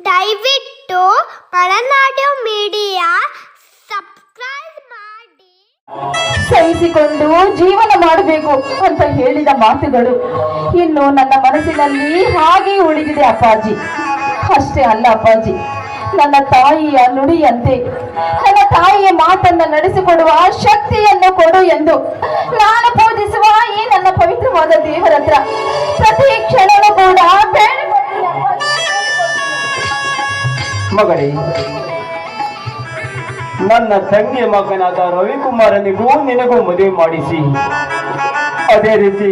ದಯವಿಟ್ಟು Malenadu media subscribe ಮಾಡಿ. ಸಹಿಸಿಕೊಂಡು ಜೀವನ ಮಾಡಬೇಕು ಅಂತ ಹೇಳಿದ ಮಾತುಗಳು. ಇನ್ನು ನನ್ನ ಮನಸ್ಸಿನಲ್ಲಿ ಹಾಗೆ ಉಳಿದಿದೆ ಅಪ್ಪಾಜಿ. ಅಷ್ಟೇ ಅಲ್ಲ ಅಪ್ಪಾಜಿ. ನನ್ನ ತಾಯಿಯ ನುಡಿಯಂತೆ, ನನ್ನ ತಾಯಿಯ ಮಾತನ್ನ ನಡೆಸಿಕೊಡುವ ಶಕ್ತಿಯನ್ನು ಕೊಡು ಎಂದು ನಾನು ಪೂಜಿಸುವ ಈ ನನ್ನ ಪವಿತ್ರವಾದ ದೇವರತ್ರ. ಪ್ರತಿ ಕ್ಷಣವೂ ಕೂಡ ಬೇಡಿಕೊಳ್ಳಿ ಮಗಳೇ, ನನ್ನ ತಂಗಿಯ ಮಗನಾದ ರವಿಕುಮಾರನಿಗೂ ನಿನಗೂ ಮದುವೆ ಮಾಡಿಸಿ. ಅದೇ ರೀತಿ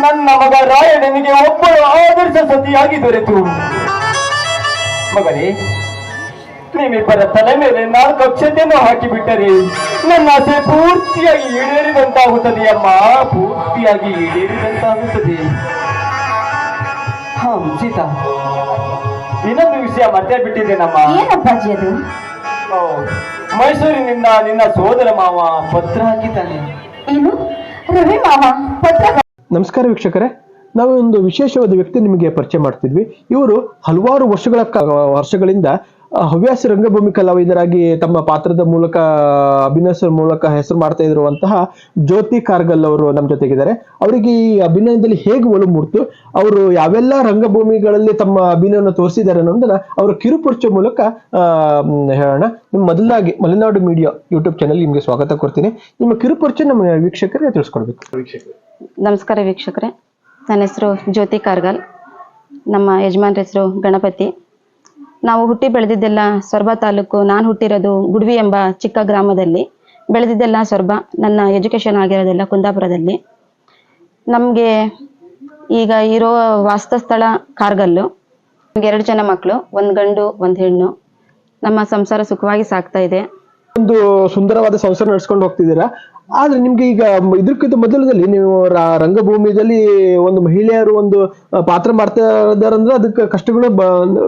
ನನ್ನ ಮಗ ರಾಯಣನಿಗೆ ಒಬ್ಬಳು ಆದರ್ಶ ಸತಿಯಾಗಿ ದೊರೆತು. ಮಗಳೇ, ನಿಮ್ಮಿಬ್ಬರ ತಲೆ ಮೇಲೆ ನಾಲ್ಕು ಅಕ್ಷತೆಯನ್ನು ಹಾಕಿಬಿಟ್ಟರೆ ನನ್ನ ಆಸೆ ಪೂರ್ತಿಯಾಗಿ ಈಡೇರಿದಂತಾಗುತ್ತದೆ ಅಮ್ಮ. ಪೂರ್ತಿಯಾಗಿ ಈಡೇರಿದಂತಾಗುತ್ತದೆ. ಹಾ, ಸೀತಾ. ಇನ್ನೊಂದು ವಿಷಯ ಮತ್ತೆ ಬಿಟ್ಟಿದ್ದೇನಮ್ಮ ನಮ್ಮ ಅದು? ಓ, ಮೈಸೂರಿನಿಂದ ನಿನ್ನ ಸೋದರ ಮಾವ ಪತ್ರ ಹಾಕಿದ್ದಾನೆ. ಏನು? ರವಿ ಮಾವ ಪತ್ರ ನಮಸ್ಕಾರ ವೀಕ್ಷಕರೇ. ನಾವು ಒಂದು ವಿಶೇಷವಾದ ವ್ಯಕ್ತಿ ನಿಮಗೆ ಪರಿಚಯ ಮಾಡ್ತಿದ್ವಿ. ಇವರು ಹಲವಾರು ವರ್ಷಗಳ ಕ- ವರ್ಷಗಳಿಂದ ಹವ್ಯಾಸ ರಂಗಭೂಮಿ ಕಲಾವಿದರಾಗಿ ತಮ್ಮ ಪಾತ್ರದ ಮೂಲಕ ಅಭಿನಯಿಸುವ ಮೂಲಕ ಹೆಸರು ಮಾಡ್ತಾ ಇರುವಂತಹ ಜ್ಯೋತಿ ಕಾರ್ಗಲ್ ಅವರು ನಮ್ಮ ಜೊತೆಗಿದ್ದಾರೆ. ಅವರಿಗೆ ಈ ಅಭಿನಯದಲ್ಲಿ ಹೇಗೆ ಒಲವು ಮೂಡ್ತು ಅವರು ಯಾವೆಲ್ಲ ರಂಗಭೂಮಿಗಳಲ್ಲಿ ತಮ್ಮ ಅಭಿನಯವನ್ನು ತೋರಿಸಿದ್ದಾರೆ ಅನ್ನೋದನ್ನ ಅವರ ಕಿರುಪರಿಚಯ ಮೂಲಕ ಆ, ಹೇಳೋಣ. ನಿಮ್ಮ ಮೊದಲಾಗಿ ಮಲೆನಾಡು ಮೀಡಿಯಾ ಯೂಟ್ಯೂಬ್ ಚಾನಲ್ ನಿಮಗೆ ಸ್ವಾಗತ ಕೊಡ್ತೀನಿ. ನಿಮ್ಮ ಕಿರುಪರಿಚಯ ನಮ್ಮ ವೀಕ್ಷಕರಿಗೆ ತಿಳಿಸ್ಕೊಡ್ಬೇಕು. ನಮಸ್ಕಾರ ವೀಕ್ಷಕರೇ. ನನ್ನ ಹೆಸರು ಜ್ಯೋತಿ ಕಾರ್ಗಲ್. ನಮ್ಮ ಯಜಮಾನ್ರ ಹೆಸರು ಗಣಪತಿ. ನಾವು ಹುಟ್ಟಿ ಬೆಳೆದಿದ್ದೆಲ್ಲ ಸೊರಬ ತಾಲೂಕು, ನಾನು ಹುಟ್ಟಿರೋದು ಗುಡ್ವಿ ಎಂಬ ಚಿಕ್ಕ ಗ್ರಾಮದಲ್ಲಿ. ಬೆಳೆದಿದ್ದೆಲ್ಲ ಸೊರಬ, ನನ್ನ ಎಜುಕೇಷನ್ ಆಗಿರೋದೆಲ್ಲ ಕುಂದಾಪುರದಲ್ಲಿ. ನಮಗೆ ಈಗ ಇರೋ ವಾಸ್ತಸ್ಥಳ ಕಾರ್ಗಲ್ಲು. ನಮ್ಗೆ ಎರಡು ಜನ ಮಕ್ಕಳು ಒಂದು ಗಂಡು, ಒಂದು ಹೆಣ್ಣು. ನಮ್ಮ ಸಂಸಾರ ಸುಖವಾಗಿ ಸಾಗ್ತಾ ಇದೆ. ಒಂದು ಸುಂದರವಾದ ಸಂಸಾರ ನಡ್ಸ್ಕೊಂಡು ಹೋಗ್ತಿದ್ದೀರಾ? ಆದ್ರೆ ನಿಮ್ಗೆ ಈಗ ಇದಕ್ಕಿಂತ ಮೊದಲದಲ್ಲಿ ನೀವು ರಂಗಭೂಮಿಯಲ್ಲಿ ಒಂದು ಮಹಿಳೆಯರು ಒಂದು ಪಾತ್ರ ಮಾಡ್ತಾ ಅದಕ್ಕೆ ಕಷ್ಟಗಳು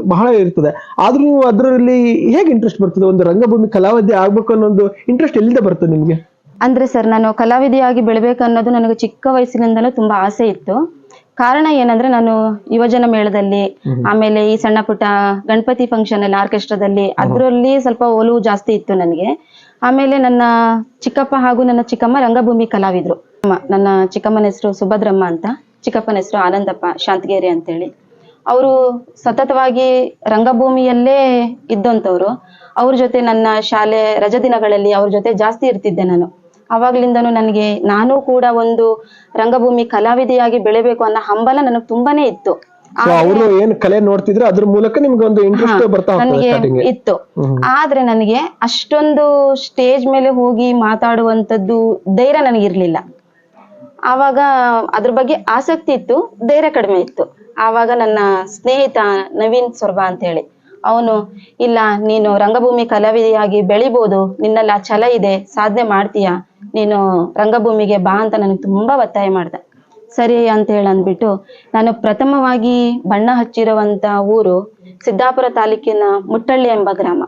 ಬಹಳ ಇರ್ತದೆ. ಆದ್ರೂ ನೀವು ಅದರಲ್ಲಿ ಹೇಗೆ ಇಂಟ್ರೆಸ್ಟ್ ಬರ್ತದೆ? ಒಂದು ರಂಗಭೂಮಿ ಕಲಾವಿದೆ ಆಗ್ಬೇಕು ಅನ್ನೋ ಒಂದು ಇಂಟ್ರೆಸ್ಟ್ ಎಲ್ಲಿಂದ ಬರ್ತದೆ ನಿಮ್ಗೆ? ಅಂದ್ರೆ ಸರ್ ನಾನು ಕಲಾವಿದೆಯಾಗಿ ಬೆಳಬೇಕು ಅನ್ನೋದು ನನಗೆ ಚಿಕ್ಕ ವಯಸ್ಸಿನಿಂದಲೂ ತುಂಬಾ ಆಸೆ ಇತ್ತು. ಕಾರಣ ಏನಂದ್ರೆ ನಾನು ಯುವಜನ ಮೇಳದಲ್ಲಿ ಆಮೇಲೆ ಈ ಸಣ್ಣ ಪುಟ್ಟ ಗಣಪತಿ ಫಂಕ್ಷನ್ ಅಲ್ಲಿ ಆರ್ಕೆಸ್ಟ್ರಾದಲ್ಲಿ ಅದರಲ್ಲಿ ಸ್ವಲ್ಪ ಒಲವು ಜಾಸ್ತಿ ಇತ್ತು ನನಗೆ. ಆಮೇಲೆ ನನ್ನ ಚಿಕ್ಕಪ್ಪ ಹಾಗೂ ನನ್ನ ಚಿಕ್ಕಮ್ಮ ರಂಗಭೂಮಿ ಕಲಾವಿದ್ರು. ನನ್ನ ಚಿಕ್ಕಮ್ಮನ ಹೆಸರು ಸುಭದ್ರಮ್ಮ ಅಂತ. ಚಿಕ್ಕಪ್ಪನ ಹೆಸರು ಆನಂದಪ್ಪ ಶಾಂತಗೇರಿ ಅಂತೇಳಿ. ಅವರು ಸತತವಾಗಿ ರಂಗಭೂಮಿಯಲ್ಲೇ ಇದ್ದಂಥವ್ರು. ಅವ್ರ ಜೊತೆ ನನ್ನ ಶಾಲೆ ರಜಾ ದಿನಗಳಲ್ಲಿ ಅವ್ರ ಜೊತೆ ಜಾಸ್ತಿ ಇರ್ತಿದ್ದೆ ನಾನು. ಅವಾಗ್ಲಿಂದನೂ ನನಗೆ ನಾನು ಕೂಡ ಒಂದು ರಂಗಭೂಮಿ ಕಲಾವಿದೆಯಾಗಿ ಬೆಳಿಬೇಕು ಅನ್ನೋ ಹಂಬಲ ನನಗೆ ತುಂಬಾನೇ ಇತ್ತು. ಅವರು ಏನ್ ಕಲೆ ನೋಡ್ತಿದ್ರೆ ಅದ್ರ ಮೂಲಕ ನಿಮ್ಗೆ ಒಂದು ಇಂಟ್ರೆಸ್ಟ್ ಬರ್ತಾ ನನಗೆ ಇತ್ತು. ಆದ್ರೆ ನನಗೆ ಅಷ್ಟೊಂದು ಸ್ಟೇಜ್ ಮೇಲೆ ಹೋಗಿ ಮಾತಾಡುವಂತದ್ದು ಧೈರ್ಯ ನನಗಿರ್ಲಿಲ್ಲ. ಆವಾಗ ಅದ್ರ ಬಗ್ಗೆ ಆಸಕ್ತಿ ಇತ್ತು ಧೈರ್ಯ ಕಡಿಮೆ ಇತ್ತು. ಆವಾಗ ನನ್ನ ಸ್ನೇಹಿತ ನವೀನ್ ಸೊರ್ಬ ಅಂತ ಹೇಳಿ ಅವನು ಇಲ್ಲ ನೀನು ರಂಗಭೂಮಿ ಕಲಾವಿದೆಯಾಗಿ ಬೆಳಿಬೋದು ನಿನ್ನಲ್ಲ ಆ ಛಲ ಇದೆ ಸಾಧನೆ ಮಾಡ್ತೀಯಾ? ನೀನು ರಂಗಭೂಮಿಗೆ ಬಾ ಅಂತ ನನಗೆ ತುಂಬಾ ಒತ್ತಾಯ ಮಾಡ್ದ. ಸರಿ ಅಂತ ಹೇಳಿ ಅಂದ್ಬಿಟ್ಟು ನಾನು ಪ್ರಥಮವಾಗಿ ಬಣ್ಣ ಹಚ್ಚಿರುವಂತ ಊರು ಸಿದ್ದಾಪುರ ತಾಲೂಕಿನ ಮುಟ್ಟಳ್ಳಿ ಎಂಬ ಗ್ರಾಮ.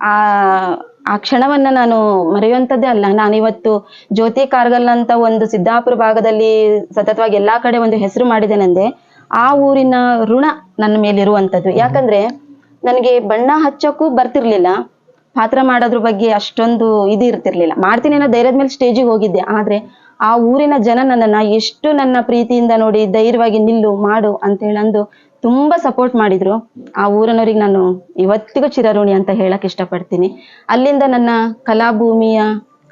ಆ ಆ ಕ್ಷಣವನ್ನ ನಾನು ಮರೆಯುವಂಥದ್ದೇ ಅಲ್ಲ. ನಾನಿವತ್ತು ಜ್ಯೋತಿ ಕಾರ್ಗಲ್ ಅಂತ ಒಂದು ಸಿದ್ದಾಪುರ ಭಾಗದಲ್ಲಿ ಸತತವಾಗಿ ಎಲ್ಲಾ ಕಡೆ ಒಂದು ಹೆಸರು ಮಾಡಿದ್ದೇನೆಂದೆ, ಆ ಊರಿನ ಋಣ ನನ್ನ ಮೇಲಿರುವಂಥದ್ದು. ಯಾಕಂದ್ರೆ ನನಗೆ ಬಣ್ಣ ಹಚ್ಚಕ್ಕೂ ಬರ್ತಿರ್ಲಿಲ್ಲ. ಪಾತ್ರ ಮಾಡೋದ್ರ ಬಗ್ಗೆ ಅಷ್ಟೊಂದು ಇದು ಇರ್ತಿರ್ಲಿಲ್ಲ. ಮಾಡ್ತೀನಿ ಅನ್ನೋ ಧೈರ್ಯದ ಮೇಲೆ ಸ್ಟೇಜಿಗೆ ಹೋಗಿದ್ದೆ. ಆದ್ರೆ ಆ ಊರಿನ ಜನ ನನ್ನನ್ನ ಎಷ್ಟು ನನ್ನ ಪ್ರೀತಿಯಿಂದ ನೋಡಿ ಧೈರ್ಯವಾಗಿ ನಿಲ್ಲು ಮಾಡು ಅಂತ ಹೇಳಂದು ತುಂಬಾ ಸಪೋರ್ಟ್ ಮಾಡಿದ್ರು. ಆ ಊರಿನವ್ರಿಗೆ ನಾನು ಇವತ್ತಿಗೂ ಚಿರಋಣಿ ಅಂತ ಹೇಳಕ್ ಇಷ್ಟಪಡ್ತೀನಿ. ಅಲ್ಲಿಂದ ನನ್ನ ಕಲಾಭೂಮಿಯ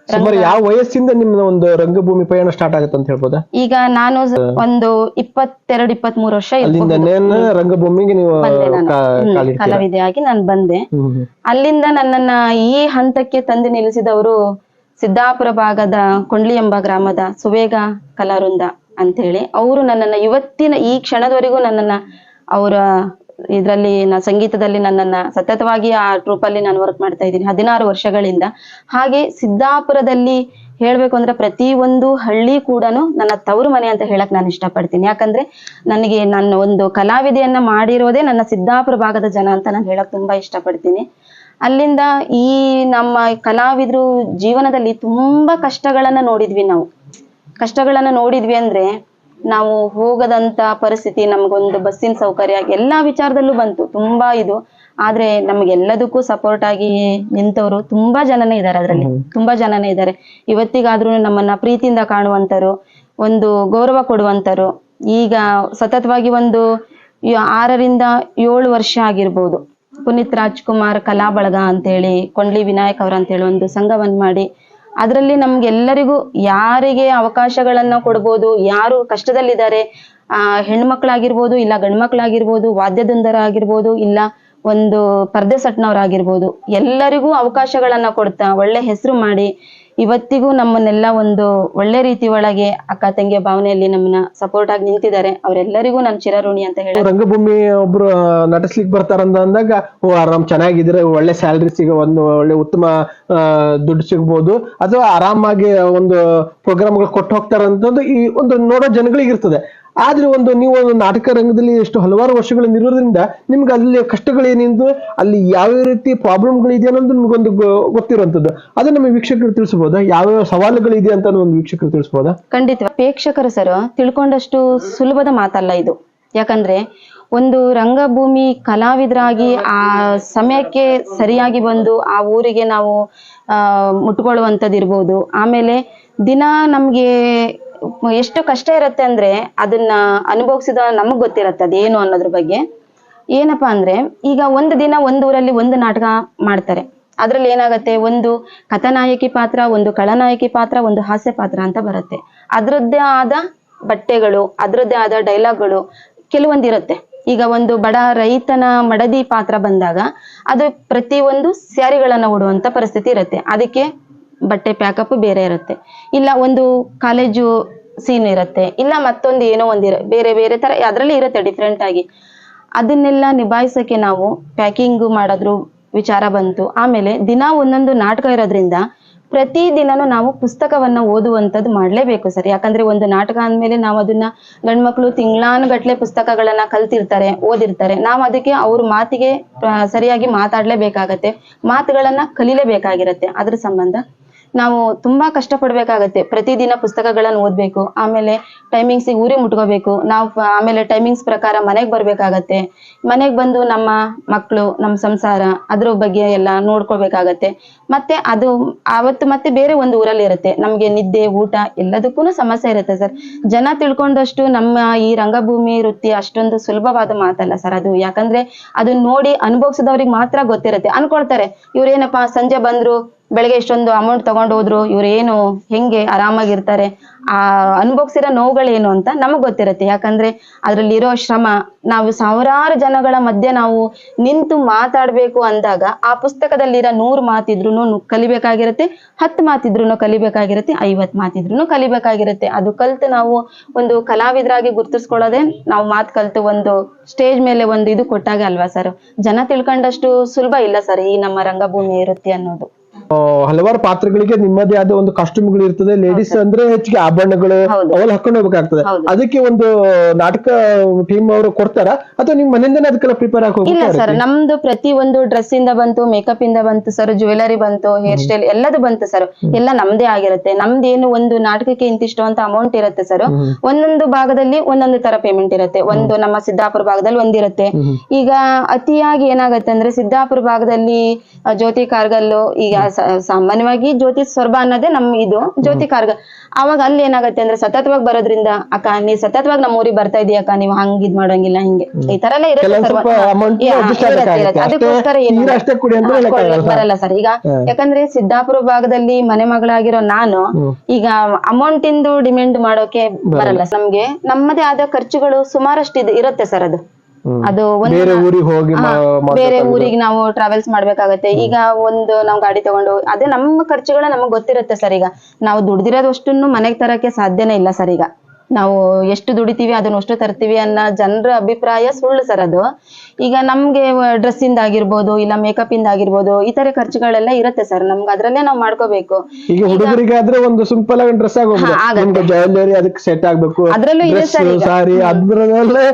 ಸುಮಾರು ಯಾವ ವಯಸ್ಸಿಂದ ನಿಮ್ಮ ಒಂದು ರಂಗಭೂಮಿ ಪಯಣ ಸ್ಟಾರ್ಟ್ ಆಗುತ್ತೆ ಅಂತ ಹೇಳ್ಬೋದಾ? ಈಗ ನಾನು ಒಂದು ಇಪ್ಪತ್ತೆರಡು ಇಪ್ಪತ್ತ್ ಮೂರು ವರ್ಷ ಅಲ್ಲಿಂದ. ರಂಗಭೂಮಿಗೆ ನೀವು ಕಲಾವಿದೆಯಾಗಿ ನಾನು ಬಂದೆ. ಅಲ್ಲಿಂದ ನನ್ನನ್ನ ಈ ಹಂತಕ್ಕೆ ತಂದು ನಿಲ್ಲಿಸಿದವರು ಸಿದ್ದಾಪುರ ಭಾಗದ ಕೊಂಡ್ಲಿ ಎಂಬ ಗ್ರಾಮದ ಸುವೇಗ ಕಲಾವೃಂದ ಅಂತೇಳಿ ಅವರು ನನ್ನನ್ನ ಇವತ್ತಿನ ಈ ಕ್ಷಣದವರೆಗೂ ನನ್ನನ್ನ ಅವರ ಇದರಲ್ಲಿ, ನಾ ಸಂಗೀತದಲ್ಲಿ ನನ್ನನ್ನ ಸತತವಾಗಿ ಆ ಟ್ರೂಪ್ ಅಲ್ಲಿ ನಾನು ವರ್ಕ್ ಮಾಡ್ತಾ ಇದ್ದೀನಿ, ಹದಿನಾರು ವರ್ಷಗಳಿಂದ. ಹಾಗೆ ಸಿದ್ದಾಪುರದಲ್ಲಿ ಹೇಳ್ಬೇಕು ಅಂದ್ರೆ ಪ್ರತಿ ಒಂದು ಹಳ್ಳಿ ಕೂಡ ನನ್ನ ತವರು ಮನೆ ಅಂತ ಹೇಳಕ್ ನಾನು ಇಷ್ಟಪಡ್ತೀನಿ. ಯಾಕಂದ್ರೆ ನನಗೆ ನನ್ನ ಒಂದು ಕಲಾವಿದೆಯನ್ನ ಮಾಡಿರೋದೇ ನನ್ನ ಸಿದ್ದಾಪುರ ಭಾಗದ ಜನ ಅಂತ ನಾನು ಹೇಳಕ್ ತುಂಬಾ ಇಷ್ಟಪಡ್ತೀನಿ. ಅಲ್ಲಿಂದ ಈ ನಮ್ಮ ಕಲಾವಿದ್ರು ಜೀವನದಲ್ಲಿ ತುಂಬಾ ಕಷ್ಟಗಳನ್ನ ನೋಡಿದ್ವಿ ನಾವು. ಕಷ್ಟಗಳನ್ನ ನೋಡಿದ್ವಿ ಅಂದ್ರೆ ನಾವು ಹೋಗದಂತ ಪರಿಸ್ಥಿತಿ ನಮಗೊಂದು ಬಸ್ಸಿನ ಸೌಕರ್ಯ ಎಲ್ಲಾ ವಿಚಾರದಲ್ಲೂ ಬಂತು. ತುಂಬಾ ಇದು. ಆದ್ರೆ ನಮ್ಗೆಲ್ಲದಕ್ಕೂ ಸಪೋರ್ಟ್ ಆಗಿ ನಿಂತವರು ತುಂಬಾ ಜನನೇ ಇದ್ದಾರೆ ಅದರಲ್ಲಿ. ತುಂಬಾ ಜನನೇ ಇದ್ದಾರೆ ಇವತ್ತಿಗಾದ್ರೂ ನಮ್ಮನ್ನ ಪ್ರೀತಿಯಿಂದ ಕಾಣುವಂತರು ಒಂದು ಗೌರವ ಕೊಡುವಂತರು ಈಗ ಸತತವಾಗಿ ಒಂದು ಆರರಿಂದ ಏಳು ವರ್ಷ ಆಗಿರ್ಬೋದು. ಪುನೀತ್ ರಾಜ್ಕುಮಾರ್ ಕಲಾ ಬಳಗ ಅಂತೇಳಿ, ಕೊಂಡ್ಲಿ ವಿನಾಯಕ್ ಅವ್ರ ಅಂತೇಳಿ ಒಂದು ಸಂಘವನ್ನ ಮಾಡಿ, ಅದರಲ್ಲಿ ನಮ್ಗೆಲ್ಲರಿಗೂ ಯಾರಿಗೆ ಅವಕಾಶಗಳನ್ನ ಕೊಡ್ಬೋದು, ಯಾರು ಕಷ್ಟದಲ್ಲಿದ್ದಾರೆ, ಆ, ಹೆಣ್ಮಕ್ಳಾಗಿರ್ಬೋದು, ಇಲ್ಲ ಗಂಡ್ಮಕ್ಳಾಗಿರ್ಬೋದು, ವಾದ್ಯದಂದರಾಗಿರ್ಬೋದು, ಇಲ್ಲ ಒಂದು ಪರ್ದೆ ಸಟ್ನವರಾಗಿರ್ಬೋದು, ಎಲ್ಲರಿಗೂ ಅವಕಾಶಗಳನ್ನ ಕೊಡ್ತಾ ಒಳ್ಳೆ ಹೆಸರು ಮಾಡಿ ಇವತ್ತಿಗೂ ನಮ್ಮನ್ನೆಲ್ಲ ಒಂದು ಒಳ್ಳೆ ರೀತಿ ಒಳಗೆ ಅಕ್ಕ ತಂಗಿಯ ಭಾವನೆಯಲ್ಲಿ ನಮ್ಮನ್ನ ಸಪೋರ್ಟ್ ಆಗಿ ನಿಂತಿದ್ದಾರೆ. ಅವರೆಲ್ಲರಿಗೂ ನಾನು ಚಿರಋಣಿ ಅಂತ ಹೇಳಿ ರಂಗಭೂಮಿ ಒಬ್ರು ನಟಿಸ್ಲಿಕ್ಕೆ ಬರ್ತಾರಂತ ಅಂದಾಗ, ಓ, ಆರಾಮ್ ಚೆನ್ನಾಗಿದ್ರೆ ಒಳ್ಳೆ ಸ್ಯಾಲ್ರಿ ಸಿಗ ಒಂದು, ಒಳ್ಳೆ ಉತ್ತಮ ದುಡ್ಡು ಸಿಗ್ಬೋದು. ಅಥವಾ ಆರಾಮಾಗಿ ಒಂದು ಪ್ರೋಗ್ರಾಮ್ಗಳು ಕೊಟ್ಟು ಹೋಗ್ತಾರಂತಂದು ಈ ಒಂದು ನೋಡೋ ಜನಗಳಿಗೆ ಇರ್ತದೆ ಆದ್ರೆ ಒಂದು ನೀವು ಒಂದು ನಾಟಕ ರಂಗದಲ್ಲಿ ಎಷ್ಟು ಹಲವಾರು ವರ್ಷಗಳಿಂದ ನಿಮ್ಗೆ ಅಲ್ಲಿ ಕಷ್ಟಗಳೇನಿಂದು ಅಲ್ಲಿ ಯಾವ ರೀತಿ ಪ್ರಾಬ್ಲಮ್ಗಳಿದೆ ಅನ್ನೋದು ನಿಮ್ಗೊಂದು ಗೊತ್ತಿರುವಂತದ್ದು ಅದು ನಮ್ಮ ವೀಕ್ಷಕರು ಯಾವ ಯಾವ್ಯಾವ ಸವಾಲುಗಳಿದೆ ಅಂತ ಒಂದು ವೀಕ್ಷಕರು ತಿಳಿಸಬಹುದಾ? ಖಂಡಿತ. ಪ್ರೇಕ್ಷಕರು ಸರ್, ತಿಳ್ಕೊಂಡಷ್ಟು ಸುಲಭದ ಮಾತಲ್ಲ ಇದು. ಯಾಕಂದ್ರೆ ಒಂದು ರಂಗಭೂಮಿ ಕಲಾವಿದರಾಗಿ ಆ ಸಮಯಕ್ಕೆ ಸರಿಯಾಗಿ ಬಂದು ಆ ಊರಿಗೆ ನಾವು ಮುಟ್ಕೊಳ್ಳುವಂಥದ್ದು ಇರ್ಬೋದು ಆಮೇಲೆ ದಿನ ನಮ್ಗೆ ಎಷ್ಟು ಕಷ್ಟ ಇರುತ್ತೆ ಅಂದ್ರೆ ಅದನ್ನ ಅನುಭವಿಸಿದ ನಮಗ್ ಗೊತ್ತಿರತ್ತೆ ಅದೇನು ಅನ್ನೋದ್ರ ಬಗ್ಗೆ. ಏನಪ್ಪಾ ಅಂದ್ರೆ, ಈಗ ಒಂದು ದಿನ ಒಂದು ಊರಲ್ಲಿ ಒಂದು ನಾಟಕ ಮಾಡ್ತಾರೆ. ಅದ್ರಲ್ಲಿ ಏನಾಗತ್ತೆ, ಒಂದು ಕಥಾನಾಯಕಿ ಪಾತ್ರ, ಒಂದು ಕಳನಾಯಕಿ ಪಾತ್ರ, ಒಂದು ಹಾಸ್ಯ ಪಾತ್ರ ಅಂತ ಬರುತ್ತೆ. ಅದ್ರದ್ದೇ ಆದ ಬಟ್ಟೆಗಳು, ಅದ್ರದ್ದೇ ಆದ ಡೈಲಾಗ್ಗಳು ಕೆಲವೊಂದಿರುತ್ತೆ ಈಗ ಒಂದು ಬಡ ರೈತನ ಮಡದಿ ಪಾತ್ರ ಬಂದಾಗ ಅದು ಪ್ರತಿಯೊಂದು ಸ್ಯಾರಿಗಳನ್ನ ಉಡುವಂತ ಪರಿಸ್ಥಿತಿ ಇರುತ್ತೆ. ಅದಕ್ಕೆ ಬಟ್ಟೆ ಪ್ಯಾಕಪ್ ಬೇರೆ ಇರುತ್ತೆ. ಇಲ್ಲ, ಒಂದು ಕಾಲೇಜು ಸೀನ್ ಇರುತ್ತೆ. ಇಲ್ಲ ಮತ್ತೊಂದು ಏನೋ ಒಂದಿರ ಬೇರೆ ಬೇರೆ ತರ, ಅದರಲ್ಲಿ ಇರುತ್ತೆ ಡಿಫ್ರೆಂಟ್ ಆಗಿ. ಅದನ್ನೆಲ್ಲ ನಿಭಾಯಿಸಕ್ಕೆ ನಾವು ಪ್ಯಾಕಿಂಗ್ ಮಾಡಿದ್ರು ವಿಚಾರ ಬಂತು. ಆಮೇಲೆ ದಿನ ಒಂದೊಂದು ನಾಟಕ ಇರೋದ್ರಿಂದ ಪ್ರತಿ ದಿನನೂ ನಾವು ಪುಸ್ತಕವನ್ನ ಓದುವಂಥದ್ದು ಮಾಡ್ಲೇಬೇಕು ಸರ್. ಯಾಕಂದ್ರೆ ಒಂದು ನಾಟಕ ಅಂದ್ಮೇಲೆ ನಾವು ಅದನ್ನ ಗಂಡ್ಮಕ್ಳು ತಿಂಗಳಾನುಗಟ್ಲೆ ಪುಸ್ತಕಗಳನ್ನ ಕಲ್ತಿರ್ತಾರೆ, ಓದಿರ್ತಾರೆ. ನಾವು ಅದಕ್ಕೆ ಅವ್ರ ಮಾತಿಗೆ ಸರಿಯಾಗಿ ಮಾತಾಡ್ಲೇಬೇಕಾಗತ್ತೆ. ಮಾತುಗಳನ್ನ ಕಲಿಲೇಬೇಕಾಗಿರತ್ತೆ. ಅದ್ರ ಸಂಬಂಧ ನಾವು ತುಂಬಾ ಕಷ್ಟ ಪಡ್ಬೇಕಾಗತ್ತೆ ಪ್ರತಿದಿನ ಪುಸ್ತಕಗಳನ್ನು ಓದ್ಬೇಕು, ಆಮೇಲೆ ಟೈಮಿಂಗ್ಸಿಗೆ ಊರೇ ಮುಟ್ಕೋಬೇಕು. ನಾವು ಆಮೇಲೆ ಟೈಮಿಂಗ್ಸ್ ಪ್ರಕಾರ ಮನೆಗೆ ಬರ್ಬೇಕಾಗತ್ತೆ. ಮನೆಗೆ ಬಂದು ನಮ್ಮ ಮಕ್ಕಳು ನಮ್ಮ ಸಂಸಾರ, ಅದ್ರ ಬಗ್ಗೆ ಎಲ್ಲ ನೋಡ್ಕೋಬೇಕಾಗತ್ತೆ ಮತ್ತೆ ಅದು ಅವತ್ತು ಮತ್ತೆ ಬೇರೆ ಒಂದು ಊರಲ್ಲಿ ಇರುತ್ತೆ. ನಮ್ಗೆ ನಿದ್ದೆ, ಊಟ ಎಲ್ಲದಕ್ಕೂ ಸಮಸ್ಯೆ ಇರುತ್ತೆ ಸರ್. ಜನ ತಿಳ್ಕೊಂಡಷ್ಟು ನಮ್ಮ ಈ ರಂಗಭೂಮಿ ವೃತ್ತಿ ಅಷ್ಟೊಂದು ಸುಲಭವಾದ ಮಾತಲ್ಲ ಸರ್ ಅದು. ಯಾಕಂದ್ರೆ ಅದನ್ನ ನೋಡಿ ಅನುಭವಿಸಿದವ್ರಿಗೆ ಮಾತ್ರ ಗೊತ್ತಿರುತ್ತೆ. ಅನ್ಕೊಳ್ತಾರೆ, ಇವ್ರೇನಪ್ಪಾ ಸಂಜೆ ಬಂದ್ರು ಬೆಳಗ್ಗೆ ಇಷ್ಟೊಂದು ಅಮೌಂಟ್ ತಗೊಂಡು ಹೋದ್ರು, ಇವ್ರೇನು ಹೆಂಗೆ ಆರಾಮಾಗಿರ್ತಾರೆ? ಆ, ಅನುಭವಿಸಿರೋ ನೋವುಗಳೇನು ಅಂತ ನಮಗ್ ಗೊತ್ತಿರತ್ತೆ. ಯಾಕಂದ್ರೆ ಅದ್ರಲ್ಲಿರೋ ಶ್ರಮ, ನಾವು ಸಾವಿರಾರು ಜನಗಳ ಮಧ್ಯೆ ನಾವು ನಿಂತು ಮಾತಾಡ್ಬೇಕು ಅಂದಾಗ ಆ ಪುಸ್ತಕದಲ್ಲಿರೋ ನೂರು ಮಾತಿದ್ರು ಕಲಿಬೇಕಾಗಿರುತ್ತೆ, ಹತ್ತು ಮಾತಿದ್ರು ಕಲಿಬೇಕಾಗಿರುತ್ತೆ ಐವತ್ ಮಾತಿದ್ರು ಕಲಿಬೇಕಾಗಿರುತ್ತೆ. ಅದು ಕಲ್ತು ನಾವು ಒಂದು ಕಲಾವಿದರಾಗಿ ಗುರ್ತಿಸ್ಕೊಳ್ಳೋದೇ ನಾವು ಮಾತು ಕಲ್ತು ಒಂದು ಸ್ಟೇಜ್ ಮೇಲೆ ಒಂದು ಇದು ಕೊಟ್ಟಾಗ ಅಲ್ವಾ ಸರ್? ಜನ ತಿಳ್ಕೊಂಡಷ್ಟು ಸುಲಭ ಇಲ್ಲ ಸರ್ ಈ ನಮ್ಮ ರಂಗಭೂಮಿ ಇರುತ್ತೆ ಅನ್ನೋದು. ಹಲವಾರು ಪಾತ್ರಗಳಿಗೆ ನಿಮ್ಮದೇ ಆದ ಒಂದು ಕಾಸ್ಟ್ಯೂಮ್ಗಳು ಇರ್ತದೆ. ಲೇಡೀಸ್ ಅಂದ್ರೆ ಹೆಚ್ಚಿಗೆ ಆಭರಣಗಳು. ಅವೆಲ್ಲ ಹಾಕೊಂಡು ಹೋಗ್ಬೇಕಾಗ್ತದೆ ಅದಕ್ಕೆ ಒಂದು ನಾಟಕ ಟೀಮ್ ಅವರು ಕೊಡ್ತಾರ? ಅಥವಾ ನಿಮ್ ಮನೆಯಿಂದನೇ ಅದಕ್ಕೆಲ್ಲ ಪ್ರಿಪೇರ್ ಆಗಿ ಇಲ್ಲ ಸರ್ ನಮ್ದು ಪ್ರತಿ ಒಂದು ಡ್ರೆಸ್ ಇಂದ ಬಂತು ಮೇಕಪ್ ಇಂದ ಬಂತು ಸರ್ ಜ್ಯುವೆಲರಿ ಬಂತು ಹೇರ್ ಸ್ಟೈಲ್ ಎಲ್ಲದು ಬಂತು ಸರ್ ಎಲ್ಲ ನಮ್ದೇ ಆಗಿರುತ್ತೆ. ನಮ್ದೇನು ಒಂದು ನಾಟಕಕ್ಕೆ ಇಂತಿಷ್ಟು ಅಂತ ಅಮೌಂಟ್ ಇರುತ್ತೆ ಸರ್ ಒಂದೊಂದು ಭಾಗದಲ್ಲಿ ಒಂದೊಂದು ತರ ಪೇಮೆಂಟ್ ಇರುತ್ತೆ. ಒಂದು ನಮ್ಮ ಸಿದ್ದಾಪುರ ಭಾಗದಲ್ಲಿ ಒಂದಿರುತ್ತೆ. ಈಗ ಅತಿಯಾಗಿ ಏನಾಗತ್ತೆ ಅಂದ್ರೆ ಸಿದ್ದಾಪುರ ಭಾಗದಲ್ಲಿ ಜ್ಯೋತಿ ಕಾರ್ಗಲ್ಲು ಈಗ ಸಾಮಾನ್ಯವಾಗಿ ಜ್ಯೋತಿ ಸ್ವರ್ಭ ಅನ್ನೋದೇ ನಮ್ ಇದು ಜ್ಯೋತಿ ಕಾರ್ಗ. ಅವಾಗ ಅಲ್ಲಿ ಏನಾಗತ್ತೆ ಅಂದ್ರೆ ಸತತವಾಗಿ ಬರೋದ್ರಿಂದ ಅಕ್ಕ ನೀ ಸತತವಾಗಿ ನಮ್ಮ ಊರಿಗೆ ಬರ್ತಾ ಇದೀಯ ಅಕ್ಕ ನೀವು ಹಂಗ ಇದ್ ಮಾಡೋಂಗಿಲ್ಲ ಹಿಂಗೆ. ಈ ತರ ಎಲ್ಲ ಇರುತ್ತೆ ಅದಕ್ಕೋಸ್ಕರ. ಬರಲ್ಲ ಸರ್. ಈಗ ಯಾಕಂದ್ರೆ ಸಿದ್ದಾಪುರ ಭಾಗದಲ್ಲಿ ಮನೆ ಮಗಳಾಗಿರೋ ನಾನು ಈಗ ಅಮೌಂಟ್ ಇಂದು ಡಿಮ್ಯಾಂಡ್ ಮಾಡೋಕೆ ಬರಲ್ಲ. ನಮ್ಗೆ ನಮ್ಮದೇ ಆದ ಖರ್ಚುಗಳು ಸುಮಾರಷ್ಟು ಇದು ಇರುತ್ತೆ ಸರ್ ಅದು. ಅದು ಬೇರೆ ಊರಿಗೆ ಹೋಗಿ ಬೇರೆ ಊರಿಗೆ ನಾವು ಟ್ರಾವೆಲ್ಸ್ ಮಾಡ್ಬೇಕಾಗತ್ತೆ. ಈಗ ಒಂದು ನಾವು ಗಾಡಿ ತಗೊಂಡು ಅದೇ ನಮ್ಮ ಖರ್ಚುಗಳ ನಮಗ್ ಗೊತ್ತಿರುತ್ತೆ ಸರ್ ಈಗ. ನಾವು ದುಡ್ದಿರೋದಷ್ಟನ್ನು ಮನೆಗ್ ಮನೆಗೆ ತರಕ್ಕೆ ಸಾಧ್ಯನೇ ಇಲ್ಲ ಸರ್ ಈಗ. ನಾವು ಎಷ್ಟು ದುಡಿತೀವಿ ಅದನ್ನ ಅಷ್ಟು ತರ್ತೀವಿ ಅನ್ನೋ ಜನರ ಅಭಿಪ್ರಾಯ ಸುಳ್ಳು ಸರ್ ಅದು. ಈಗ ನಮ್ಗೆ ಡ್ರೆಸ್ ಇಂದ ಆಗಿರ್ಬೋದು ಇಲ್ಲ ಮೇಕಪ್ ಇಂದ ಆಗಿರ್ಬೋದು ಈ ತರ ಖರ್ಚುಗಳೆಲ್ಲ ಇರುತ್ತೆ ಸರ್. ನಮ್ಗೆ ಅದ್ರಲ್ಲೇ ನಾವು ಮಾಡ್ಕೋಬೇಕು. ಈಗ ಹುಡುಗರಿಗಾದ್ರೆ ಒಂದು ಸಿಂಪಲ್ ಆಗಿ ಡ್ರೆಸ್ ಆಗೋದು ಜ್ಯುವೆಲ್ಲರಿ. ಅದಕ್ಕೆ ಸೆಟ್ ಆಗ್ಬೇಕು ಅದ್ರಲ್ಲೂ ಇದೆ. ಸಾರಿ ಅದ್ರಲ್ಲೇ.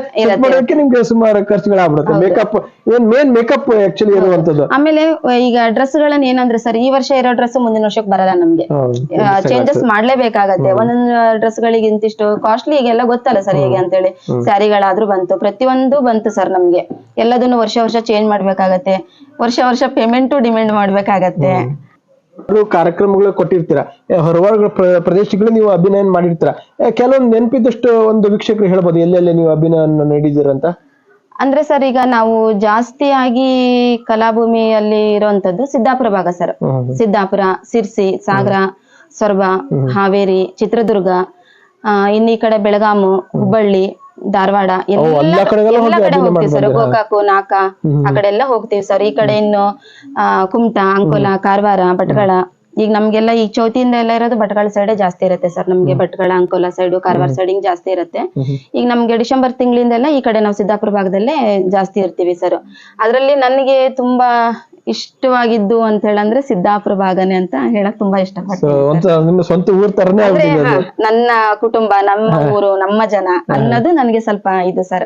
ಮಾಡೋಕೆ ನಿಮ್ಗೆ ಸುಮಾರು ಖರ್ಚುಗಳಾಗ್ಬಿಡುತ್ತೆ. ಮೇಕಪ್ ಏನ್ ಮೇನ್ ಮೇಕಪ್ ಆಕ್ಚುಲಿ ಇರುವಂತದ್ದು? ಆಮೇಲೆ ಈಗ ಡ್ರೆಸ್ ಗಳನ್ನ ಏನಂದ್ರೆ ಸರ್ ಈ ವರ್ಷ ಇರೋ ಡ್ರೆಸ್ ಮುಂದಿನ ವರ್ಷಕ್ಕೆ ಬರಲ್ಲ ನಮ್ಗೆ. ಚೇಂಜಸ್ ಮಾಡ್ಲೇಬೇಕಾಗತ್ತೆ. ಒಂದೊಂದು ಡ್ರೆಸ್ ಗಳಿಗೆ ಇಂತಿಷ್ಟು ಕಾಸ್ಟ್ಲಿ ಈಗೆಲ್ಲ ಗೊತ್ತಲ್ಲ ಸರ್ ಹೇಗೆ ಅಂತೇಳಿ. ಸ್ಯಾರಿಗಳಾದ್ರೂ ಬಂತು. ಪ್ರತಿಯೊಂದು ಬಂತು ಸರ್ ನಮ್ಗೆ. ಎಲ್ಲದನ್ನು ವರ್ಷ ವರ್ಷ ಚೇಂಜ್ ಮಾಡ್ಬೇಕಾಗತ್ತೆ. ವರ್ಷ ವರ್ಷ ಪೇಮೆಂಟು ಡಿಮ್ಯಾಂಡ್ ಮಾಡ್ಬೇಕಾಗತ್ತೆ. ಕಾರ್ಯಕ್ರಮಗಳು ಕೊಟ್ಟಿರ್ತೀರ. ಹೊರವಾಗ ಹೊರವರ್ಗ ಪ್ರ- ಪ್ರದೇಶಗಳು ನೀವು ಅಭಿನಯ ಮಾಡಿರ್ತೀರಾ. ಕೆಲವೊಂದು ನೆನಪಿದ್ದಷ್ಟು ಒಂದು ವೀಕ್ಷಕರು ಹೇಳ್ಬೋದು ಎಲ್ಲೆಲ್ಲಿ ನೀವು ಅಭಿನಯ ನೀಡಿದ್ದೀರಂತ ಅಂದ್ರೆ ಸರ್ ಈಗ ನಾವು ಜಾಸ್ತಿಯಾಗಿ ಕಲಾಭೂಮಿಯಲ್ಲಿ ಇರುವಂತದ್ದು ಸಿದ್ದಾಪುರ ಭಾಗ ಸರ್ ಸಿದ್ದಾಪುರ ಸಿರ್ಸಿ ಸಾಗರ ಸೊರಬ ಹಾವೇರಿ ಚಿತ್ರದುರ್ಗ ಇನ್ನು ಈ ಕಡೆ ಬೆಳಗಾಮು ಹುಬ್ಬಳ್ಳಿ ಧಾರವಾಡ ಎಲ್ಲ ಕಡೆ ಹೋಗ್ತೀವಿ ಸರ್. ಗೋಕಾಕು ನಾಕ ಆ ಕಡೆ ಎಲ್ಲ ಹೋಗ್ತೀವಿ ಸರ್. ಈ ಕಡೆ ಇನ್ನು ಆ, ಕುಮಟಾ ಅಂಕೋಲ ಕಾರವಾರ ಭಟ್ಕಳ. ಈಗ ನಮ್ಗೆಲ್ಲ ಈ ಚೌತಿಯಿಂದ ಎಲ್ಲ ಇರೋದು ಭಟ್ಕಳ ಸೈಡ್ ಜಾಸ್ತಿ ಇರುತ್ತೆ ಸರ್. ನಮ್ಗೆ ಭಟ್ಕಳ ಅಂಕೋಲ ಸೈಡ್ ಕಾರವಾರ ಸೈಡ್ ಹಿಂಗ್ ಜಾಸ್ತಿ ಇರುತ್ತೆ. ಈಗ ನಮ್ಗೆ ಡಿಸೆಂಬರ್ ತಿಂಗಳಿಂದೆಲ್ಲ ಈ ಕಡೆ ನಾವು ಸಿದ್ದಾಪುರ ಭಾಗದಲ್ಲೇ ಜಾಸ್ತಿ ಇರ್ತೀವಿ ಸರ್. ಅದ್ರಲ್ಲಿ ನನಗೆ ತುಂಬಾ ಇಷ್ಟವಾಗಿದ್ದು ಅಂತ ಹೇಳಂದ್ರೆ ಸಿದ್ದಾಪುರ ಭಾಗನೇ ಅಂತ ಹೇಳಕ್ ತುಂಬಾ ಇಷ್ಟ ಇಷ್ಟಪಡ್ತೀನಿ ನನ್ನ ಕುಟುಂಬ ನಮ್ಮ ಊರು ನಮ್ಮ ಜನ ಅನ್ನೋದು ನನಗೆ ಸ್ವಲ್ಪ ಇದು ಸರ್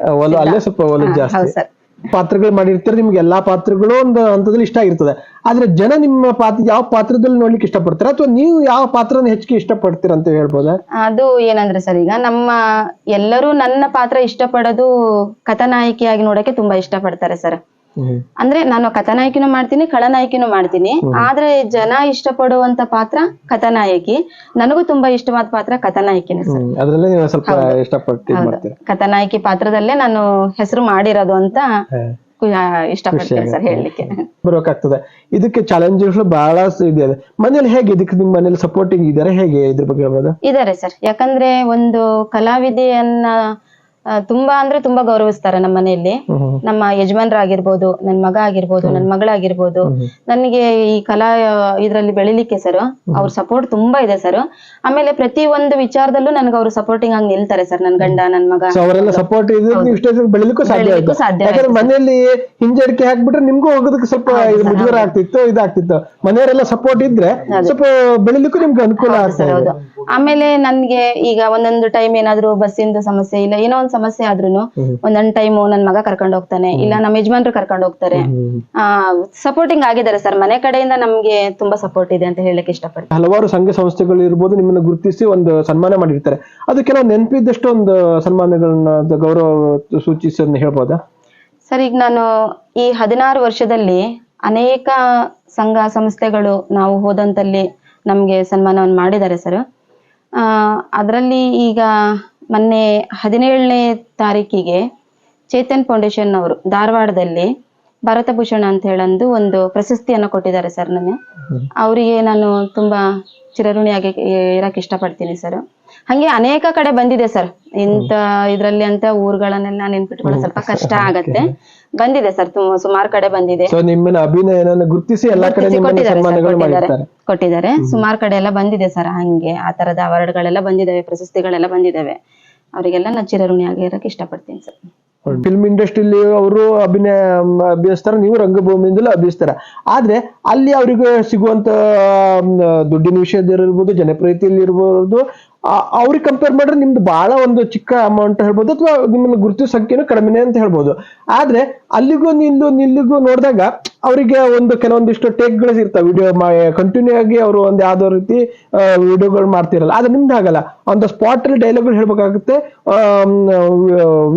ಹೌದು ಸರ್ ಪಾತ್ರಗಳು ಮಾಡಿರ್ತಾರೆ ನಿಮ್ಗೆ ಎಲ್ಲಾ ಪಾತ್ರಗಳು ಒಂದು ಹಂತದಲ್ಲಿ ಇಷ್ಟ ಆಗಿರ್ತದೆ. ಆದ್ರೆ ಜನ ನಿಮ್ಮ ಪಾತ್ರ ಯಾವ ಪಾತ್ರದಲ್ಲಿ ನೋಡ್ಲಿಕ್ಕೆ ಇಷ್ಟಪಡ್ತಾರೆ? ಅಥವಾ ನೀವು ಯಾವ ಪಾತ್ರನ ಹೆಚ್ಚಿಗೆ ಇಷ್ಟಪಡ್ತೀರ ಅಂತ ಹೇಳ್ಬೋದಾ? ಅದು ಏನಂದ್ರೆ ಸರ್ ಈಗ ನಮ್ಮ ಎಲ್ಲರೂ ನನ್ನ ಪಾತ್ರ ಇಷ್ಟಪಡೋದು ಕಥಾನಾಯಕಿಯಾಗಿ ನೋಡಕ್ಕೆ ತುಂಬಾ ಇಷ್ಟಪಡ್ತಾರೆ ಸರ್ ಅಂದ್ರೆ ನಾನು ಕಥಾನಾಯಕಿನೂ ಮಾಡ್ತೀನಿ ಖಳನಾಯಕಿನೂ ಮಾಡ್ತೀನಿ. ಆದ್ರೆ ಜನ ಇಷ್ಟಪಡುವಂತ ಪಾತ್ರ ಕಥಾನಾಯಕಿ. ನನಗೂ ತುಂಬಾ ಇಷ್ಟವಾದ ಪಾತ್ರ ಕಥಾನಾಯಕಿನ ಕಥಾನಾಯಕಿ ಪಾತ್ರದಲ್ಲೇ ನಾನು ಹೆಸರು ಮಾಡಿರೋದು ಅಂತ ಇಷ್ಟಪಡ್ತೀನಿ ಸರ್ ಹೇಳಲಿಕ್ಕೆ. ಬರೋಕಾಗ್ತದೆ. ಇದಕ್ಕೆ ಚಾಲೆಂಜಸ್ ಬಹಳ ಇದೆ. ಮನೇಲಿ ಹೇಗೆ ಇದಕ್ಕೆ ನಿಮ್ಮ ಮನೇಲಿ ಸಪೋರ್ಟಿಂಗ್ ಇದಾರೆ ಹೇಗೆ ಇದ್ರ ಬಗ್ಗೆ ಹೇಳ್ಬೋದು? ಇದಾರೆ ಸರ್. ಯಾಕಂದ್ರೆ ಒಂದು ಕಲಾವಿದೆಯನ್ನ ತುಂಬಾ ಅಂದ್ರೆ ತುಂಬಾ ಗೌರವಿಸ್ತಾರೆ ನಮ್ಮ ಮನೆಯಲ್ಲಿ. ನಮ್ಮ ಯಜಮಾನ್ರಾಗಿರ್ಬೋದು ನನ್ ಮಗ ಆಗಿರ್ಬೋದು ನನ್ ಮಗಳಾಗಿರ್ಬೋದು. ನನಗೆ ಈ ಕಲಾ ಇದ್ರಲ್ಲಿ ಬೆಳಿಲಿಕ್ಕೆ ಸರ್ ಅವ್ರ ಸಪೋರ್ಟ್ ತುಂಬಾ ಇದೆ ಸರ್ ಆಮೇಲೆ ಪ್ರತಿ ಒಂದು ವಿಚಾರದಲ್ಲೂ ನನ್ಗೆ ಅವ್ರು ಸಪೋರ್ಟಿಂಗ್ ಆಗಿ ನಿಲ್ತಾರೆ ಸರ್ ನನ್ ಗಂಡ ನನ್ ಮಗ. ಅವರೆಲ್ಲ ಸಪೋರ್ಟ್ ಬೆಳಿಲಿಕ್ಕೂ ಸಾಧ್ಯ ಮನೆಯಲ್ಲಿ ಹಿಂಜರಿಕೆ ಹಾಕ್ಬಿಟ್ರೆ ನಿಮ್ಗೂ ಹೋಗೋದಕ್ಕೆ ಸ್ವಲ್ಪ ಮುಜುಗರ ಆಗ್ತಿತ್ತು ಇದಾಗ್ತಿತ್ತು. ಮನೆಯವರೆಲ್ಲ ಸಪೋರ್ಟ್ ಇದ್ರೆ ಸ್ವಲ್ಪ ಬೆಳಿಲಿಕ್ಕೂ ನಿಮ್ಗೆ ಅನುಕೂಲ ಆಗ್ತದೆ ಆಮೇಲೆ ನನ್ಗೆ ಈಗ ಒಂದೊಂದು ಟೈಮ್ ಏನಾದ್ರು ಬಸ್ಸಿಂದು ಸಮಸ್ಯೆ ಇಲ್ಲ ಏನೋ ಒಂದ್ ಸಮಸ್ಯೆ ಆದ್ರೂನು ಒಂದೊಂದ್ ಟೈಮ್ ನನ್ ಮಗ ಕರ್ಕೊಂಡ್ ಹೋಗ್ತಾನೆ ಇಲ್ಲ ನಮ್ಮ ಯಜಮಾನ್ರು ಕರ್ಕೊಂಡ್ ಹೋಗ್ತಾರೆ. ಆ ಸಪೋರ್ಟಿಂಗ್ ಆಗಿದ್ದಾರೆ ಸರ್ ಮನೆ ಕಡೆಯಿಂದ ನಮ್ಗೆ ತುಂಬಾ ಸಪೋರ್ಟ್ ಇದೆ ಅಂತ ಹೇಳಕ್ ಇಷ್ಟಪಡ್ತೀನಿ. ಹಲವಾರು ಸಂಘ ಸಂಸ್ಥೆಗಳು ಇರ್ಬೋದು ನಿಮ್ಮನ್ನ ಗುರುತಿಸಿ ಒಂದು ಸನ್ಮಾನ ಮಾಡಿರ್ತಾರೆ. ಅದು ಕೆಲವು ನೆನಪಿದ್ದಷ್ಟು ಒಂದು ಸನ್ಮಾನಗಳನ್ನ ಗೌರವ ಸೂಚಿಸಿ ಅಂತ ಹೇಳ್ಬೋದಾ? ಸರ್ ಈಗ ನಾನು ಈ ಹದಿನಾರು ವರ್ಷದಲ್ಲಿ ಅನೇಕ ಸಂಘ ಸಂಸ್ಥೆಗಳು ನಾವು ಹೋದಂತಲ್ಲಿ ನಮ್ಗೆ ಸನ್ಮಾನವನ್ನು ಮಾಡಿದ್ದಾರೆ ಸರ್ ಆ ಅದರಲ್ಲಿ ಈಗ ಮೊನ್ನೆ ಹದಿನೇಳನೇ ತಾರೀಕಿಗೆ ಚೇತನ್ ಫೌಂಡೇಶನ್ ಅವರು ಧಾರವಾಡದಲ್ಲಿ ಭಾರತ ಭೂಷಣ ಅಂತ ಹೇಳಂದು ಒಂದು ಪ್ರಶಸ್ತಿಯನ್ನು ಕೊಟ್ಟಿದ್ದಾರೆ ಸರ್ ನನಗೆ ಅವರಿಗೆ ನಾನು ತುಂಬಾ ಚಿರಋಣಿಯಾಗಿ ಇರಕ್ ಇಷ್ಟಪಡ್ತೀನಿ ಸರ್. ಹಂಗೆ ಅನೇಕ ಕಡೆ ಬಂದಿದೆ ಸರ್. ಇಂಥ ಇದ್ರಲ್ಲಿ ಅಂತ ಊರುಗಳನ್ನೆಲ್ಲ ನೆನ್ಪಿಟ್ಕೊಳ್ಳೋದು ಸ್ವಲ್ಪ ಕಷ್ಟ ಆಗತ್ತೆ. ಬಂದಿದೆ ಸರ್ ತುಂಬಾ ಸುಮಾರು ಕಡೆ ಬಂದಿದೆ. ಗುರುತಿಸಿ ಎಲ್ಲಾ ಕಡೆ ಕೊಟ್ಟಿದ್ದಾರೆ ಸುಮಾರು ಕಡೆ ಎಲ್ಲ ಬಂದಿದೆ ಸರ್ ಹಂಗೆ ಆ ತರದ ಅವಾರ್ಡ್ಗಳೆಲ್ಲ ಬಂದಿದಾವೆ ಪ್ರಶಸ್ತಿಗಳೆಲ್ಲ ಬಂದಿದಾವೆ ಅವರಿಗೆಲ್ಲ ಋಣಿ ಚಿರಋಣಿಯಾಗಿ ಇರಕ್ಕೆ ಇಷ್ಟಪಡ್ತೀನಿ ಸರ್. ಫಿಲ್ಮ್ ಇಂಡಸ್ಟ್ರಿಲಿ ಅವರು ಅಭಿನಯ ಅಭಿನಯಿಸ್ತಾರ ನೀವು ರಂಗಭೂಮಿಯಿಂದಲೂ ಅಭಿಯಸ್ತಾರ. ಆದ್ರೆ ಅಲ್ಲಿ ಅವರಿಗೆ ಸಿಗುವಂತ ದುಡ್ಡಿನ ವಿಷಯದಲ್ಲಿರ್ಬೋದು ಜನಪ್ರಿಯತೆಯಲ್ಲಿ ಇರ್ಬೋದು ಅವ್ರಿಗೆ ಕಂಪೇರ್ ಮಾಡಿದ್ರೆ ನಿಮ್ದು ಬಹಳ ಒಂದು ಚಿಕ್ಕ ಅಮೌಂಟ್ ಹೇಳ್ಬೋದು ಅಥವಾ ನಿಮ್ಮನ್ನು ಗುರುತು ಸಂಖ್ಯೆನೂ ಕಡಿಮೆನೆ ಅಂತ ಹೇಳ್ಬೋದು. ಆದ್ರೆ ಅಲ್ಲಿಗೂ ನಿಲ್ಲು ನಿಲ್ಲಿಗೂ ನೋಡಿದಾಗ ಅವರಿಗೆ ಒಂದು ಕೆಲವೊಂದಿಷ್ಟು ಟೇಕ್ಗಳು ಇರ್ತಾವೆ. ವಿಡಿಯೋ ಕಂಟಿನ್ಯೂ ಆಗಿ ಅವರು ಒಂದು ಯಾವ್ದೋ ರೀತಿ ವಿಡಿಯೋಗಳು ಮಾಡ್ತಿರಲ್ಲ. ಆದ್ರೆ ನಿಮ್ದು ಆಗಲ್ಲ ಒಂದು ಸ್ಪಾಟ್ ಅಲ್ಲಿ ಡೈಲಾಗ್ಗಳು ಹೇಳ್ಬೇಕಾಗುತ್ತೆ.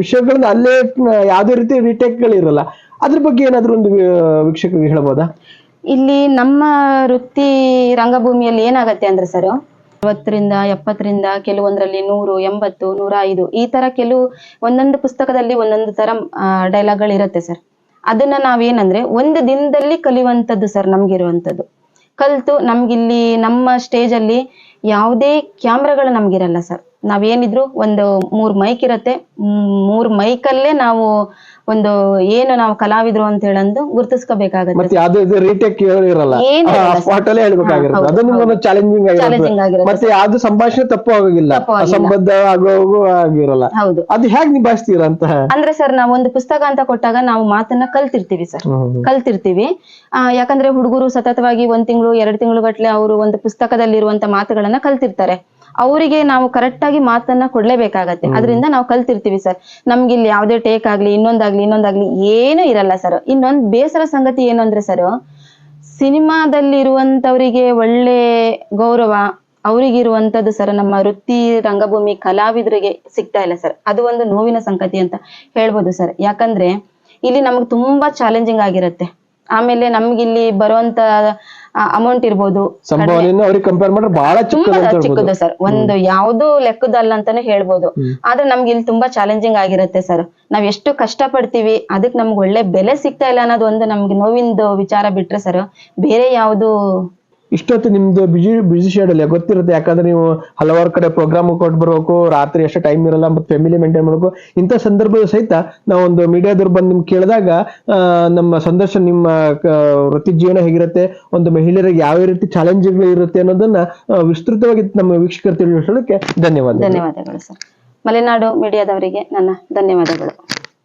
ವಿಷಯಗಳನ್ನ ಅಲ್ಲೇ ಯಾವ್ದೇ ರೀತಿ ರೀಟೇಕ್ಗಳು ಇರಲ್ಲ. ಅದ್ರ ಬಗ್ಗೆ ಏನಾದ್ರೂ ಒಂದು ವೀಕ್ಷಕರಿಗೆ ಹೇಳ್ಬೋದಾ? ಇಲ್ಲಿ ನಮ್ಮ ವೃತ್ತಿ ರಂಗಭೂಮಿಯಲ್ಲಿ ಏನಾಗತ್ತೆ ಅಂದ್ರೆ ಸರ್ ಅರವತ್ತರಿಂದ ಎಪ್ಪತ್ತರಿಂದ ಕೆಲವೊಂದರಲ್ಲಿ ನೂರು, ಎಂಬತ್ತು, ನೂರ ಐದು. ಈ ತರ ಕೆಲವು ಒಂದೊಂದು ಪುಸ್ತಕದಲ್ಲಿ ಒಂದೊಂದು ತರ ಡೈಲಾಗ್ಗಳು ಇರುತ್ತೆ ಸರ್. ಅದನ್ನ ನಾವೇನಂದ್ರೆ ಒಂದು ದಿನದಲ್ಲಿ ಕಲಿಯುವಂಥದ್ದು ಸರ್ ನಮ್ಗಿರುವಂಥದ್ದು. ಕಲ್ತು ನಮ್ಗಿಲ್ಲಿ ನಮ್ಮ ಸ್ಟೇಜ್ ಅಲ್ಲಿ ಯಾವುದೇ ಕ್ಯಾಮ್ರಾಗಳು ನಮ್ಗಿರಲ್ಲ ಸರ್. ನಾವೇನಿದ್ರು ಒಂದು ಮೂರ್ ಮೈಕ್ ಇರತ್ತೆ. ಮೂರ್ ಮೈಕಲ್ಲೇ ನಾವು ಒಂದು ಏನು ನಾವು ಕಲಾವಿದ್ರು ಅಂತ ಹೇಳಂದು ಗುರುತಿಸ್ಕೋಬೇಕಾಗುತ್ತೆ. ಮತ್ತೆ ಅದು ಇದು ರೀಟೇಕ್ ಇರಲ್ಲ ಏನು ಇರಲ್ಲ sir. ಸ್ಪಾಟ್ ಅಲ್ಲೇ ಹೇಳ್ಬೇಕಾಗಿರುತ್ತೆ. ಅದು ನಿಮ್ಗೊಂದು ಚಾಲೆಂಜಿಂಗ್ Challenging ಆಗಿರುತ್ತೆ. ಆಗಿರುತ್ತೆ ಮತ್ತೆ ಯಾವ್ದು ಸಂಭಾಷಣೆ ತಪ್ಪು ಆಗೋಗಿಲ್ಲ. ತಪ್ಪು ಆಗಿಲ್ಲ. ಅಸಂಬದ್ಧ ಆಗೋಗೂ ಆಗಿರಲ್ಲ. ಹೌದು. ಅದು ಹೇಗ್ ನಿಭಾಯಿಸ್ತೀರ ಅಂತ? ಅಂದ್ರೆ ಸರ್ ನಾವು ಒಂದು ಪುಸ್ತಕ ಅಂತ ಕೊಟ್ಟಾಗ ನಾವು ಮಾತನ್ನ ಕಲ್ತಿರ್ತೀವಿ ಸರ್. ಹ್ಮ್. ಕಲ್ತಿರ್ತೀವಿ. ಆ, ಯಾಕಂದ್ರೆ ಹುಡುಗರು ಸತತವಾಗಿ ಒಂದ್ ತಿಂಗಳು ಎರಡು ತಿಂಗಳು ಗಟ್ಲೆ ಅವರು ಒಂದು ಪುಸ್ತಕದಲ್ಲಿರುವಂತ ಮಾತುಗಳನ್ನ ಕಲ್ತಿರ್ತಾರೆ. ಅವರಿಗೆ ನಾವು ಕರೆಕ್ಟ್ ಆಗಿ ಮಾತನ್ನ ಕೊಡ್ಲೇಬೇಕಾಗತ್ತೆ. ಅದರಿಂದ ನಾವು ಕಲ್ತಿರ್ತೀವಿ ಸರ್. ನಮ್ಗೆ ಇಲ್ಲಿ ಯಾವ್ದೇ ಟೇಕ್ ಆಗ್ಲಿ ಇನ್ನೊಂದಾಗ್ಲಿ ಇನ್ನೊಂದಾಗ್ಲಿ ಏನೂ ಇರಲ್ಲ ಸರ್. ಇನ್ನೊಂದ್ ಬೇಸರ ಸಂಗತಿ ಏನು ಅಂದ್ರೆ ಸರ್ ಸಿನಿಮಾದಲ್ಲಿ ಇರುವಂತವರಿಗೆ ಒಳ್ಳೆ ಗೌರವ ಅವರಿಗಿರುವಂತದ್ದು ಸರ್ ನಮ್ಮ ವೃತ್ತಿ ರಂಗಭೂಮಿ ಕಲಾವಿದರಿಗೆ ಸಿಗ್ತಾ ಇಲ್ಲ ಸರ್. ಅದು ಒಂದು ನೋವಿನ ಸಂಗತಿ ಅಂತ ಹೇಳ್ಬೋದು ಸರ್. ಯಾಕಂದ್ರೆ ಇಲ್ಲಿ ನಮ್ಗೆ ತುಂಬಾ ಚಾಲೆಂಜಿಂಗ್ ಆಗಿರುತ್ತೆ. ಆಮೇಲೆ ನಮ್ಗಿಲ್ಲಿ ಬರುವಂತ ಅಮೌಂಟ್ ಇರ್ಬೋದು ಕಂಪೇರ್ ಮಾಡಿದ್ರೆ ಬಹಳ ಚಿಕ್ಕದು ಸರ್ ಒಂದು ಯಾವ್ದು ಲೆಕ್ಕದಲ್ಲ ಅಂತಾನೆ ಹೇಳ್ಬೋದು. ಆದ್ರೆ ನಮ್ಗೆ ಇಲ್ಲಿ ತುಂಬಾ ಚಾಲೆಂಜಿಂಗ್ ಆಗಿರುತ್ತೆ ಸರ್ ನಾವ್ ಎಷ್ಟು ಕಷ್ಟ ಪಡ್ತೀವಿ ಅದಕ್ಕೆ ನಮ್ಗೆ ಒಳ್ಳೆ ಬೆಲೆ ಸಿಗ್ತಾ ಇಲ್ಲ ಅನ್ನೋದು ಒಂದು ನಮ್ಗೆ ನೋವಿಂದು ವಿಚಾರ ಬಿಟ್ರೆ ಸರ್ ಬೇರೆ ಯಾವ್ದು ಇಷ್ಟೊತ್ತು ನಿಮ್ದು ಬಿಜಿ ಶೈಡ್ ಶೆಡ್ಯೂಲ್ ಗೊತ್ತಿರುತ್ತೆ. ಯಾಕಂದ್ರೆ ನೀವು ಹಲವಾರು ಕಡೆ ಪ್ರೋಗ್ರಾಮ್ ಕೊಟ್ಟು ಬರಬೇಕು ರಾತ್ರಿ ಎಷ್ಟು ಟೈಮ್ ಇರಲ್ಲ, ಮತ್ತೆ ಫ್ಯಾಮಿಲಿ ಮೇಂಟೈನ್ ಮಾಡಬೇಕು. ಇಂಥ ಸಂದರ್ಭದ ಸಹಿತ ನಾವೊಂದು ಮೀಡಿಯಾದವ್ರು ಬಂದು ನಿಮ್ಗೆ ಕೇಳಿದಾಗ ನಮ್ಮ ಸಂದರ್ಶನ ನಿಮ್ಮ ವೃತ್ತಿ ಜೀವನ ಹೇಗಿರುತ್ತೆ, ಒಂದು ಮಹಿಳೆಯರಿಗೆ ಯಾವ ರೀತಿ ಚಾಲೆಂಜ್ಗಳು ಇರುತ್ತೆ ಅನ್ನೋದನ್ನ ವಿಸ್ತೃತವಾಗಿ ನಮ್ಮ ವೀಕ್ಷಕರು ತಿಳಿಸೋದಕ್ಕೆ ಧನ್ಯವಾದ ಧನ್ಯವಾದಗಳು ಸರ್. ಮಲೆನಾಡು ಮೀಡಿಯಾದವರಿಗೆ ನನ್ನ ಧನ್ಯವಾದಗಳು.